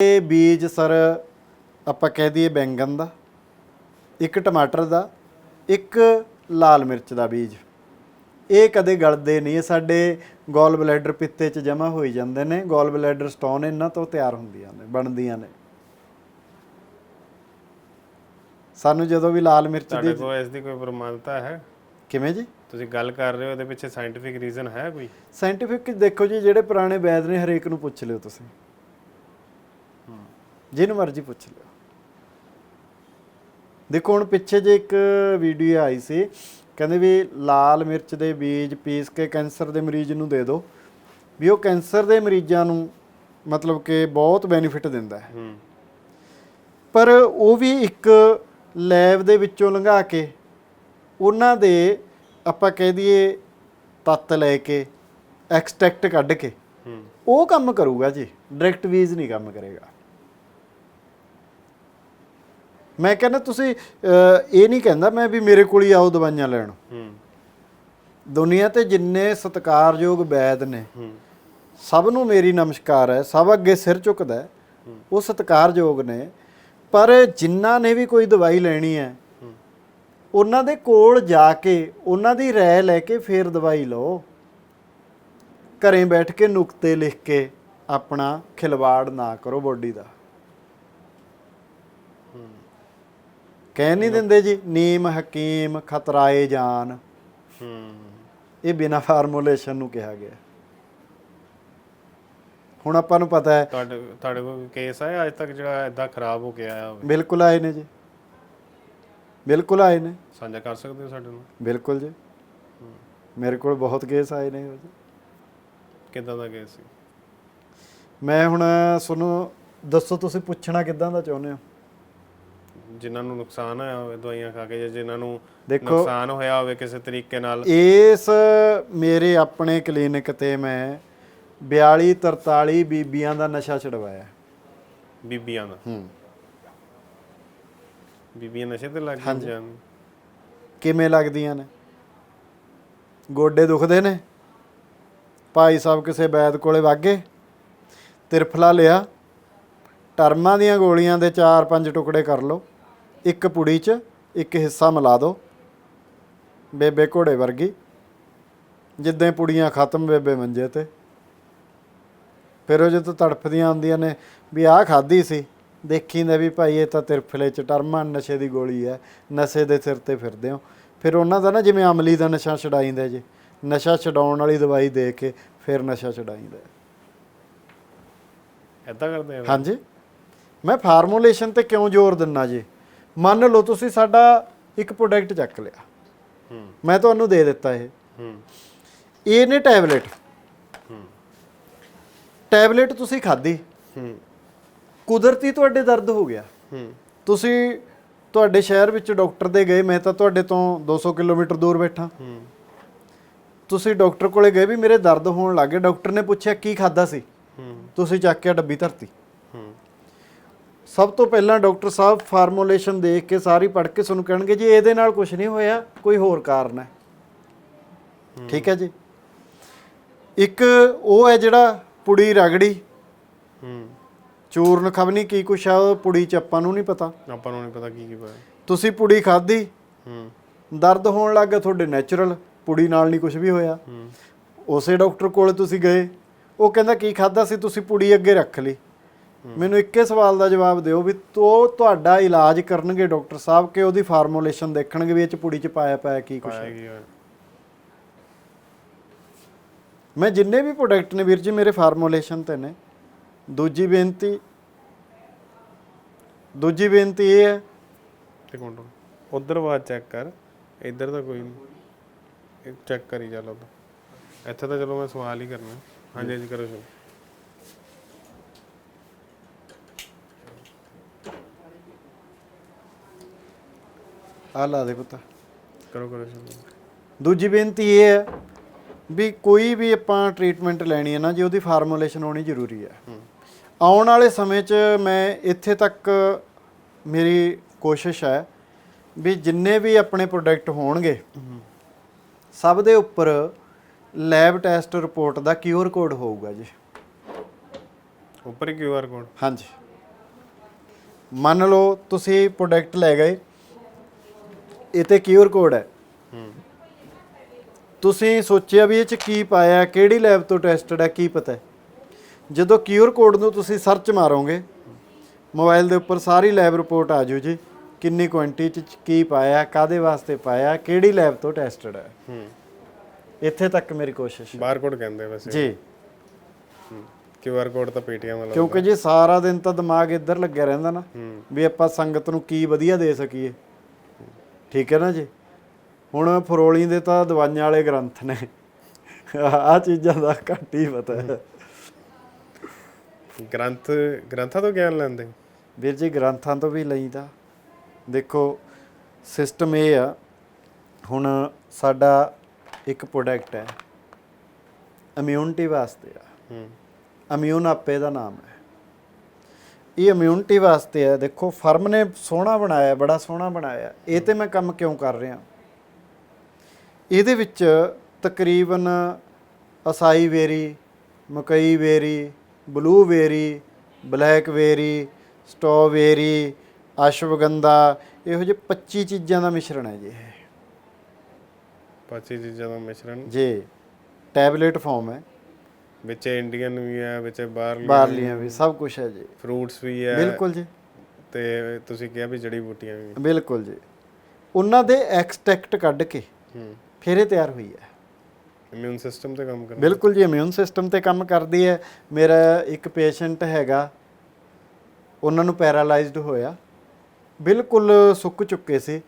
ਇਹ ਬੀਜ ਸਰ ਆਪਾਂ ਕਹਿ ਦਈਏ ਬੈਂਗਣ ਦਾ ਇੱਕ ਟਮਾਟਰ ਦਾ ਇੱਕ ਲਾਲ ਮਿਰਚ ਦਾ ਬੀਜ। ਇਹ ਕਦੇ ਗਲਦੇ ਨਹੀਂ ਸਾਡੇ ਗੋਲ ਬਲੈਡਰ ਪਿੱਤੇ 'ਚ ਜਮਾ ਹੋਈ ਜਾਂਦੇ ਨੇ ਗੋਲ ਬਲੈਡਰ ਸਟੋਨ ਇਹਨਾਂ ਤੋਂ ਤਿਆਰ ਹੁੰਦੀਆਂ ਨੇ ਬਣਦੀਆਂ ਨੇ। ਸਾਨੂੰ ਜਦੋਂ ਵੀ ਲਾਲ ਮਿਰਚ ਤੁਹਾਡੇ ਦੀ ਕੋਲ ਇਸ ਦੀ ਕੋਈ ਪ੍ਰਮਾਣਤਾ ਹੈ? ਕਿਵੇਂ ਜੀ? ਤੁਸੀਂ ਗੱਲ ਕਰ ਰਹੇ ਹੋ ਉਹਦੇ ਪਿੱਛੇ ਸਾਇੰਟੀਫਿਕ ਰੀਜ਼ਨ ਹੈ ਕੋਈ? ਸਾਇੰਟੀਫਿਕ ਦੇਖੋ ਜੀ ਜਿਹੜੇ ਪੁਰਾਣੇ ਵੈਦ ਨੇ ਹਰੇਕ ਨੂੰ ਪੁੱਛ ਲਿਓ ਤੁਸੀਂ। ਜਿਹਨੂੰ ਮਰਜ਼ੀ ਪੁੱਛ ਲਿਓ। ਦੇਖੋ ਹੁਣ ਪਿੱਛੇ ਜੇ ਇੱਕ ਵੀਡੀਓ ਆਈ ਸੀ ਕਹਿੰਦੇ ਵੀ ਲਾਲ ਮਿਰਚ ਦੇ ਬੀਜ ਪੀਸ ਕੇ ਕੈਂਸਰ ਦੇ ਮਰੀਜ਼ ਨੂੰ ਦੇ ਦਿਓ ਵੀ ਉਹ ਕੈਂਸਰ ਦੇ ਮਰੀਜ਼ਾਂ ਨੂੰ ਮਤਲਬ ਕਿ ਬਹੁਤ ਬੈਨੀਫਿਟ ਦਿੰਦਾ ਹੈ। ਪਰ ਉਹ ਵੀ ਇੱਕ ਲੈਬ ਦੇ ਵਿੱਚੋਂ ਲੰਘਾ ਕੇ ਉਹਨਾਂ ਦੇ ਆਪਾਂ ਕਹਿ ਦਈਏ ਤੱਤ ਲੈ ਕੇ ਐਕਸਟ੍ਰੈਕਟ ਕੱਢ ਕੇ ਉਹ ਕੰਮ ਕਰੂਗਾ ਜੀ। ਡਾਇਰੈਕਟ ਵੀਜ਼ ਨਹੀਂ ਕੰਮ ਕਰੇਗਾ। ਮੈਂ ਕਹਿੰਦਾ ਤੁਸੀਂ ਇਹ ਨਹੀਂ ਕਹਿੰਦਾ ਮੈਂ ਵੀ ਮੇਰੇ ਕੋਲ ਹੀ ਆਓ ਦਵਾਈਆਂ ਲੈਣ। ਹੂੰ। ਦੁਨੀਆ ਤੇ ਜਿੰਨੇ ਸਤਿਕਾਰਯੋਗ ਵੈਦ ਨੇ ਹੂੰ। ਸਭ ਨੂੰ ਮੇਰੀ ਨਮਸਕਾਰ ਹੈ ਸਭ ਅੱਗੇ ਸਿਰ ਝੁਕਦਾ ਉਹ ਸਤਿਕਾਰਯੋਗ ਨੇ ਪਰ ਜਿਨ੍ਹਾਂ ਨੇ ਵੀ ਕੋਈ ਦਵਾਈ ਲੈਣੀ ਹੈ ਹੂੰ। ਉਹਨਾਂ ਦੇ ਕੋਲ ਜਾ ਕੇ ਉਹਨਾਂ ਦੀ ਰਾਏ ਲੈ ਕੇ ਫੇਰ ਦਵਾਈ ਲਓ। ਘਰੇ ਬੈਠ ਕੇ ਨੁਕਤੇ ਲਿਖ ਕੇ ਆਪਣਾ ਖਿਲਵਾੜ ਨਾ ਕਰੋ ਬੋਡੀ ਦਾ। ਕਹਿ ਨਹੀਂ ਦਿੰਦੇ ਜੀ ਨੀਮ ਹਕੀਮ ਖਤਰਾਏ ਜਾਨ। ਹੂੰ ਇਹ ਬਿਨਾ ਫਾਰਮੂਲੇਸ਼ਨ ਨੂੰ ਕਿਹਾ ਗਿਆ। ਹੁਣ ਆਪਾਂ ਨੂੰ ਪਤਾ ਹੈ। ਤੁਹਾਡੇ ਤੁਹਾਡੇ ਕੋਲ ਕੇਸ ਆਇਆ ਅੱਜ ਤੱਕ ਜਿਹੜਾ ਇਦਾਂ ਖਰਾਬ ਹੋ ਕੇ ਆਇਆ ਹੋਵੇ? ਬਿਲਕੁਲ ਆਏ ਨੇ ਜੀ। ਬਿਲਕੁਲ ਆਏ ਨੇ। ਸਾਂਝਾ ਕਰ ਸਕਦੇ ਹੋ ਸਾਡੇ ਨਾਲ? ਬਿਲਕੁਲ ਜੀ। ਮੇਰੇ ਕੋਲ ਬਹੁਤ ਕੇਸ ਆਏ ਨੇ। ਕਿਦਾਂ ਦਾ ਕੇਸ ਸੀ? ਮੈਂ ਹੁਣ ਤੁਹਾਨੂੰ ਦੱਸੋ ਤੁਸੀਂ ਪੁੱਛਣਾ ਕਿੱਦਾਂ ਦਾ ਚਾਹੁੰਦੇ ਹੋ? ਜਿਨ੍ਹਾਂ ਨੂੰ ਨੁਕਸਾਨ ਹੋਇਆ ਹੋਵੇ ਦਵਾਈਆਂ ਖਾ ਕੇ ਜਾਂ ਜਿਨ੍ਹਾਂ ਨੂੰ ਦੇਖੋ- ਨੁਕਸਾਨ ਹੋਇਆ ਹੋਵੇ ਕਿਸੇ ਤਰੀਕੇ ਨਾਲ। ਇਸ ਮੇਰੇ ਆਪਣੇ ਕਲੀਨਿਕ ਤੇ ਮੈਂ 42 43 ਬੀਬੀਆਂ ਦਾ ਨਸ਼ਾ ਛਡਵਾਇਆ। ਬੀਬੀਆਂ ਦਾ? ਹੂੰ। ਬੀਬੀਆਂ ਨਸ਼ੇ ਤੇ ਲੱਗ। ਗਈਆਂ ਕਿਵੇਂ ਲੱਗਦੀਆਂ ਨੇ? ਗੋਡੇ ਦੁਖਦੇ ਨੇ? ਭਾਈ ਸਾਹਿਬ ਕਿਸੇ ਵੈਦ ਕੋਲੇ ਵਾਗੇ ਤਿਰਫਲਾ ਲਿਆ? ਟਰਮਾਂ ਦੀਆਂ ਗੋਲੀਆਂ ਦੇ 4-5 ਟੁਕੜੇ ਕਰ ਲਓ। ਇੱਕ ਪੁੜੀ 'ਚ ਇੱਕ ਹਿੱਸਾ ਮਿਲਾ ਦਿਓ ਬੇਬੇ ਘੋੜੇ ਵਰਗੀ। ਜਿੱਦਾਂ ਪੁੜੀਆਂ ਖਤਮ ਬੇਬੇ ਮੰਜੇ ਤੇ। ਫਿਰ ਉਹ ਜਦੋਂ ਤੜਫਦੀਆਂ ਆਉਂਦੀਆਂ ਨੇ ਵੀ ਆਹ ਖਾਦੀ ਸੀ। ਦੇਖੀਂਦਾ ਵੀ ਭਾਈ ਇਹ ਤਾਂ ਤਿਰਫਲੇ ਚ ਟਰਮਾਂ ਨਸ਼ੇ ਦੀ ਗੋਲੀ ਹੈ। ਨਸ਼ੇ ਦੇ ਸਿਰ ਤੇ ਫਿਰਦੇ ਹੋ। ਫਿਰ ਉਹਨਾਂ ਦਾ ਨਾ ਜਿਵੇਂ ਅਮਲੀ ਦਾ ਨਸ਼ਾ ਛਡਾਈਂਦਾ ਜੀ। ਨਸ਼ਾ ਛਡਾਉਣ ਵਾਲੀ ਦਵਾਈ ਦੇ ਕੇ ਫਿਰ ਨਸ਼ਾ ਛਡਾਈਂਦਾ। ਏਦਾਂ ਕਰਦੇ ਆ ਹਾਂਜੀ। ਮੈਂ ਫਾਰਮੂਲੇਸ਼ਨ ਤੇ ਕਿਉਂ ਜ਼ੋਰ ਦਿੰਨਾ ਜੀ? ਮੰਨ ਲਓ ਤੁਸੀਂ ਸਾਡਾ ਇੱਕ ਪ੍ਰੋਡਕਟ ਚੱਕ ਲਿਆ। ਹੂੰ। ਮੈਂ ਤੁਹਾਨੂੰ ਦੇ ਦਿੱਤਾ ਇਹ। ਹੂੰ। ਇਹ ਨੇ ਟੈਬਲੇਟ ਹੂੰ। ਟੈਬਲੇਟ ਤੁਸੀਂ ਖਾਧੀ। ਹੂੰ। ਕੁਦਰਤੀ ਤੁਹਾਡੇ ਦਰਦ ਹੋ ਗਿਆ। ਹੂੰ। ਤੁਸੀਂ ਤੁਹਾਡੇ ਸ਼ਹਿਰ ਵਿੱਚ ਡਾਕਟਰ ਦੇ ਗਏ ਮੈਂ ਤਾਂ ਤੁਹਾਡੇ ਤੋਂ 200 ਕਿਲੋਮੀਟਰ ਦੂਰ ਬੈਠਾ। ਹੂੰ। ਤੁਸੀਂ ਡਾਕਟਰ ਕੋਲੇ ਗਏ ਵੀ ਮੇਰੇ ਦਰਦ ਹੋਣ ਲੱਗੇ ਡਾਕਟਰ ਨੇ ਪੁੱਛਿਆ ਕੀ ਖਾਦਾ ਸੀ। ਹੂੰ। ਤੁਸੀਂ ਚੱਕ ਕੇ ਡੱਬੀ ਧਰਤੀ। ਹੂੰ। ਸਭ ਤੋਂ ਪਹਿਲਾਂ ਡਾਕਟਰ ਸਾਹਿਬ ਫਾਰਮੂਲੇਸ਼ਨ ਦੇਖ ਕੇ ਸਾਰੀ ਪੜ੍ਹ ਕੇ ਤੁਹਾਨੂੰ ਕਹਿਣਗੇ ਜੀ ਇਹਦੇ ਨਾਲ ਕੁਝ ਨਹੀਂ ਹੋਇਆ ਕੋਈ ਹੋਰ ਕਾਰਨ ਹੈ। ਠੀਕ ਹੈ ਜੀ। ਇੱਕ ਉਹ ਹੈ ਜਿਹੜਾ ਪੁੜੀ ਰਗੜੀ। ਹੂੰ। ਚੂਰਨ ਖਬਨੀ ਕੀ ਕੁਛ ਆ ਉਹ ਪੁੜੀ ਚ ਆਪਾਂ ਨੂੰ ਨਹੀਂ ਪਤਾ। ਆਪਾਂ ਨੂੰ ਨਹੀਂ ਪਤਾ ਕੀ ਕੀ ਪਾਇਆ ਤੁਸੀਂ ਪੁੜੀ ਖਾਧੀ ਹੂੰ। ਦਰਦ ਹੋਣ ਲੱਗ ਗਿਆ ਤੁਹਾਡੇ ਨੈਚੁਰਲ ਪੁੜੀ ਨਾਲ ਨਹੀਂ ਕੁਝ ਵੀ ਹੋਇਆ। ਹੂੰ। ਉਸੇ ਡਾਕਟਰ ਕੋਲ ਤੁਸੀਂ ਗਏ ਉਹ ਕਹਿੰਦਾ ਕੀ ਖਾਦਾ ਸੀ ਤੁਸੀਂ ਪੁੜੀ ਅੱਗੇ ਰੱਖ ਲਈ। ਮੈਨੂੰ ਇੱਕੇ ਸਵਾਲ ਦਾ ਜਵਾਬ ਦਿਓ ਵੀ ਤੋ ਤੁਹਾਡਾ ਇਲਾਜ ਕਰਨਗੇ ਡਾਕਟਰ ਸਾਹਿਬ ਕਿ ਉਹਦੀ ਫਾਰਮੂਲੇਸ਼ਨ ਦੇਖਣਗੇ ਵੀ ਇਹ ਚ ਪੁੜੀ ਚ ਪਾਇਆ ਪਾਇਆ ਕੀ ਕੁਛ ਹੈ? ਮੈਂ ਜਿੰਨੇ ਵੀ ਪ੍ਰੋਡਕਟ ਨੇ ਵੀਰ ਜੀ ਮੇਰੇ ਫਾਰਮੂਲੇਸ਼ਨ ਤੇ ਨੇ। ਦੂਜੀ ਬੇਨਤੀ ਦੂਜੀ ਬੇਨਤੀ ਇਹ ਹੈ ਮਿੰਟ ਉਧਰ ਆਵਾਜ਼ ਚੈੱਕ ਕਰ ਇੱਧਰ ਤਾਂ ਕੋਈ ਨਹੀਂ। ਚੈੱਕ ਕਰੀ ਚੱਲ ਉਧਰ। ਇੱਥੇ ਤਾਂ ਚਲੋ ਮੈਂ ਸਵਾਲ ਹੀ ਕਰਨਾ। ਹਾਂਜੀ ਹਾਂਜੀ ਕਰੋ ਸ਼ੁਰੂ। ਆ ਲਾ ਦੇ ਪੁੱਤ। ਕਰੋ ਕਰੋ ਦੂਜੀ ਬੇਨਤੀ ਇਹ ਹੈ ਵੀ ਕੋਈ ਵੀ ਆਪਾਂ ਟ੍ਰੀਟਮੈਂਟ ਲੈਣੀ ਹੈ ਨਾ ਜੀ ਉਹਦੀ ਫਾਰਮੂਲੇਸ਼ਨ ਹੋਣੀ ਜ਼ਰੂਰੀ ਹੈ। ਆਉਣ ਵਾਲੇ ਸਮੇਂ 'ਚ ਮੈਂ ਇੱਥੇ ਤੱਕ ਮੇਰੀ ਕੋਸ਼ਿਸ਼ ਹੈ ਵੀ ਜਿੰਨੇ ਵੀ ਆਪਣੇ ਪ੍ਰੋਡਕਟ ਹੋਣਗੇ ਸਭ ਦੇ ਉੱਪਰ ਲੈਬ ਟੈਸਟ ਰਿਪੋਰਟ ਦਾ ਕਿਊਆਰ ਕੋਡ ਹੋਊਗਾ ਜੀ। ਉੱਪਰ ਕਿਊਆਰ ਕੋਡ ਹਾਂਜੀ। ਮੰਨ ਲਓ ਤੁਸੀਂ ਪ੍ਰੋਡਕਟ ਲੈ ਗਏ ਇਹ ਤੇ ਕਿਊਆਰ ਕੋਡ ਹੈ। ਤੁਸੀਂ ਸੋਚਿਆ ਵੀ ਇਹ ਚ ਕੀ ਪਾਇਆ ਕਿਹੜੀ ਲੈਬ ਤੋਂ ਟੈਸਟਡ ਹੈ ਕੀ ਪਤਾ ਹੈ। ਜਦੋਂ ਕਿਊਆਰ ਕੋਡ ਨੂੰ ਤੁਸੀਂ ਸਰਚ ਮਾਰੋਗੇ ਮੋਬਾਈਲ ਦੇ ਉੱਪਰ ਸਾਰੀ ਲੈਬ ਰਿਪੋਰਟ ਆ ਜਾਊ ਜੀ ਕਿੰਨੀ ਕੁਆਂਟੀਟੀ ਚ ਕੀ ਪਾਇਆ ਕਾਦੇ ਵਾਸਤੇ ਪਾਇਆ ਕਿਹੜੀ ਲੈਬ ਤੋਂ ਟੈਸਟਡ ਹੈ। ਹੂੰ। ਇੱਥੇ ਤੱਕ ਮੇਰੀ ਕੋਸ਼ਿਸ਼ ਹੈ। ਬਾਰਕੋਡ ਕਹਿੰਦੇ ਵੈਸੇ। ਜੀ। ਕਿਊਆਰ ਕੋਡ ਤਾਂ ਪੇਟੀਐਮ ਵਾਲਾ ਕਿਉਂਕਿ ਜੇ ਸਾਰਾ ਦਿਨ ਤਾਂ ਦਿਮਾਗ ਇੱਧਰ ਲੱਗਿਆ ਰਹਿੰਦਾ ਨਾ ਵੀ ਆਪਾਂ ਸੰਗਤ ਨੂੰ ਕੀ ਵਧੀਆ ਦੇ ਸਕੀਏ। ਠੀਕ ਹੈ ਨਾ ਜੀ? ਹੁਣ ਫਰੋਲੀ ਦੇ ਤਾਂ ਦਵਾਈਆਂ ਵਾਲੇ ਗ੍ਰੰਥ ਨੇ। ਆਹ ਚੀਜ਼ਾਂ ਦਾ ਘੱਟ ਹੀ ਪਤਾ ਹੈ। ਗ੍ਰੰਥ ਗ੍ਰੰਥਾਂ ਤੋਂ ਗਿਆਨ ਲੈਂਦੇ ਵੀਰ ਜੀ ਗ੍ਰੰਥਾਂ ਤੋਂ ਵੀ ਲਈਦਾ ਦੇਖੋ ਸਿਸਟਮ ਇਹ ਆ ਹੁਣ ਸਾਡਾ ਇੱਕ ਪ੍ਰੋਡਕਟ ਹੈ। ਇਮਿਊਨਿਟੀ ਵਾਸਤੇ ਆ। ਹੂੰ। ਇਮਿਊਨ ਆਪੇ ਦਾ ਨਾਮ ਹੈ। ਇਹ ਇਮਿਊਨਿਟੀ ਵਾਸਤੇ ਹੈ ਦੇਖੋ ਫਰਮ ਨੇ ਸੋਹਣਾ ਬਣਾਇਆ ਬੜਾ ਸੋਹਣਾ ਬਣਾਇਆ। ਇਹ ਤੇ ਮੈਂ ਕੰਮ ਕਿਉਂ ਕਰ ਰਿਹਾ? ਇਹਦੇ ਵਿੱਚ ਤਕਰੀਬਨ acai berry maqui berry blueberry blackberry strawberry ashwagandha ਇਹੋ ਜਿਹੇ 25 ਚੀਜ਼ਾਂ ਦਾ ਮਿਸ਼ਰਣ ਹੈ ਜੀ ਇਹ। ਪਾਚੀ ਚੀਜ਼ਾਂ ਦਾ ਮਿਸ਼ਰਣ? ਜੀ। ਟੈਬਲੇਟ ਫਾਰਮ ਹੈ। ਵਿੱਚ ਇੰਡੀਅਨ ਵੀ ਹੈ ਵਿੱਚ ਬਾਹਰ ਬਾਹਰਲੀਆਂ ਵੀ ਸਭ ਕੁਝ ਹੈ ਜੀ। ਫਰੂਟਸ ਵੀ ਹੈ। ਬਿਲਕੁਲ ਜੀ। ਤੇ ਤੁਸੀਂ ਕਿਹਾ ਵੀ ਜੜੀ ਬੂਟੀਆਂ ਵੀ। ਬਿਲਕੁਲ ਜੀ। ਉਹਨਾਂ ਦੇ ਐਕਸਟ੍ਰੈਕਟ ਕੱਢ ਕੇ ਹੂੰ। ਫਿਰ ਇਹ ਤਿਆਰ ਹੋਈ ਹੈ। ਇਮਿਊਨ ਸਿਸਟਮ ਤੇ ਕੰਮ ਕਰਦਾ ਬਿਲਕੁਲ ਜੀ ਇਮਿਊਨ ਸਿਸਟਮ ਤੇ ਕੰਮ ਕਰਦੀ ਹੈ। ਮੇਰਾ ਇੱਕ ਪੇਸ਼ੈਂਟ ਹੈਗਾ ਉਹਨਾਂ ਨੂੰ ਪੈਰਾਲਾਈਜ਼ਡ ਹੋਇਆ। ਬਿਲਕੁਲ ਸੁੱਕ ਚੁੱਕੇ ਸੀ।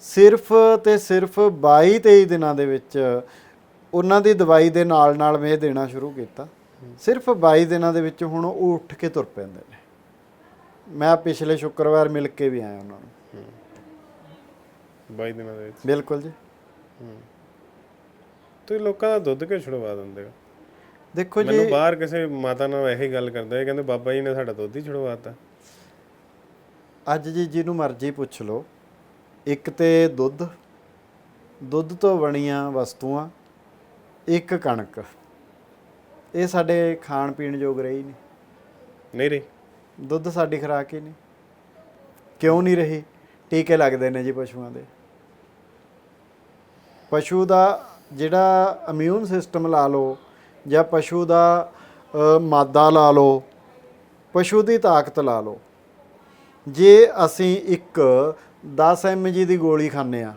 ਸਿਰਫ ਤੇ ਸਿਰਫ 22 23 ਦਿਨਾਂ ਦੇ ਵਿੱਚ ਉਹਨਾਂ ਦੀ ਦਵਾਈ ਦੇ ਨਾਲ ਨਾਲ ਮੈਂ ਇਹ ਦੇਣਾ ਸ਼ੁਰੂ ਕੀਤਾ। ਸਿਰਫ 22 ਦਿਨਾਂ ਦੇ ਵਿੱਚ ਹੁਣ ਉਹ ਉੱਠ ਕੇ ਤੁਰ ਪੈਂਦੇ ਨੇ। ਮੈਂ ਪਿਛਲੇ ਸ਼ੁੱਕਰਵਾਰ ਮਿਲ ਕੇ ਵੀ ਆਇਆ ਉਹਨਾਂ ਨੂੰ। 22 ਦਿਨਾਂ ਦੇ ਵਿੱਚ? ਬਿਲਕੁਲ ਜੀ। ਤੁਸੀਂ ਲੋਕਾਂ ਦਾ ਦੁੱਧ ਕਿਉਂ ਛੁਡਵਾ ਦਿੰਦੇ ਹੋ? ਦੇਖੋ ਜੀ। ਮੈਨੂੰ ਬਾਹਰ ਕਿਸੇ ਮਾਤਾ ਨਾਲ ਇਹੀ ਗੱਲ ਕਰਦੇ ਆ ਕਹਿੰਦੇ ਬਾਬਾ ਜੀ ਨੇ ਸਾਡਾ ਦੁੱਧ ਹੀ ਛੁਡਵਾਤਾ। ਅੱਜ ਜੀ ਜਿਹਨੂੰ ਮਰਜ਼ੀ ਪੁੱਛ ਲਓ ਇੱਕ ਤੇ ਦੁੱਧ ਦੁੱਧ ਤੋਂ ਬਣੀਆਂ ਵਸਤੂਆਂ ਇੱਕ ਕਣਕ। ਇਹ ਸਾਡੇ ਖਾਣ ਪੀਣ ਯੋਗ ਰਹੀ ਨਹੀਂ। ਨਹੀਂ ਰਹੀ। ਦੁੱਧ ਸਾਡੀ ਖੁਰਾਕ ਹੀ ਨਹੀਂ। ਕਿਉਂ ਨਹੀਂ ਰਹੀ? ਟੀਕੇ ਲੱਗਦੇ ਨੇ ਜੀ ਪਸ਼ੂਆਂ ਦੇ। ਪਸ਼ੂ ਦਾ ਜਿਹੜਾ ਇਮਿਊਨ ਸਿਸਟਮ ਲਾ ਲਓ ਜਾਂ ਪਸ਼ੂ ਦਾ ਮਾਦਾ ਲਾ ਲਓ ਪਸ਼ੂ ਦੀ ਤਾਕਤ ਲਾ ਲਓ। ਜੇ ਅਸੀਂ ਇੱਕ 10 mg ਦੀ ਗੋਲੀ ਖਾਂਦੇ ਆ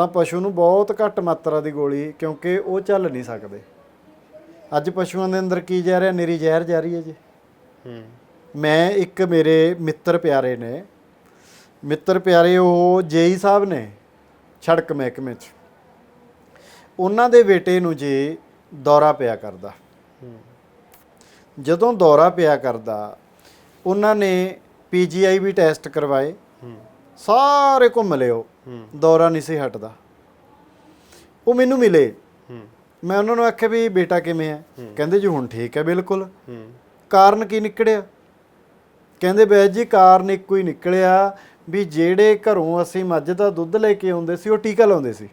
ਤਾਂ ਪਸ਼ੂ ਨੂੰ ਬਹੁਤ ਘੱਟ ਮਾਤਰਾ ਦੀ ਗੋਲੀ ਕਿਉਂਕਿ ਉਹ ਚੱਲ ਨਹੀਂ ਸਕਦੇ। ਅੱਜ ਪਸ਼ੂਆਂ ਦੇ ਅੰਦਰ ਕੀ ਜਾ ਰਿਹਾ ਨਿਰੀ ਜ਼ਹਿਰ ਜਾ ਰਹੀ ਹੈ ਜੀ। ਹੂੰ। ਮੈਂ ਇੱਕ ਮੇਰੇ ਮਿੱਤਰ ਪਿਆਰੇ ਨੇ। ਮਿੱਤਰ ਪਿਆਰੇ ਉਹ ਜੇਈ ਸਾਹਿਬ ਨੇ ਛੜਕ ਮਹਿਕਮੇ 'ਚ। ਉਹਨਾਂ ਦੇ ਬੇਟੇ ਨੂੰ ਜੀ ਦੌਰਾ ਪਿਆ ਕਰਦਾ। ਜਦੋਂ ਦੌਰਾ ਪਿਆ ਕਰਦਾ ਉਹਨਾਂ ਨੇ ਪੀਜੀਆਈ ਵੀ ਟੈਸਟ ਕਰਵਾਏ। ਸਾਰੇ ਘੁੰਮ ਲਿਓ ਦੌਰਾ ਨਹੀਂ ਸੀ ਹਟਦਾ। ਉਹ ਮੈਨੂੰ ਮਿਲੇ। ਮੈਂ ਉਹਨਾਂ ਨੂੰ ਆਖਿਆ ਵੀ ਬੇਟਾ ਕਿਵੇਂ ਹੈ? ਕਹਿੰਦੇ ਜੀ ਹੁਣ ਠੀਕ ਹੈ ਬਿਲਕੁਲ। ਕਾਰਨ ਕੀ ਨਿਕੜਿਆ ਕਹਿੰਦੇ ਬੈਜ ਜੀ ਕਾਰਨ ਇੱਕੋ ਹੀ ਨਿਕਲਿਆ ਵੀ ਜਿਹੜੇ ਘਰੋਂ ਅਸੀਂ ਮੱਝ ਦਾ ਦੁੱਧ ਲੈ ਕੇ ਆਉਂਦੇ ਸੀ ਉਹ ਟੀਕਾ ਲਾਉਂਦੇ ਸੀ।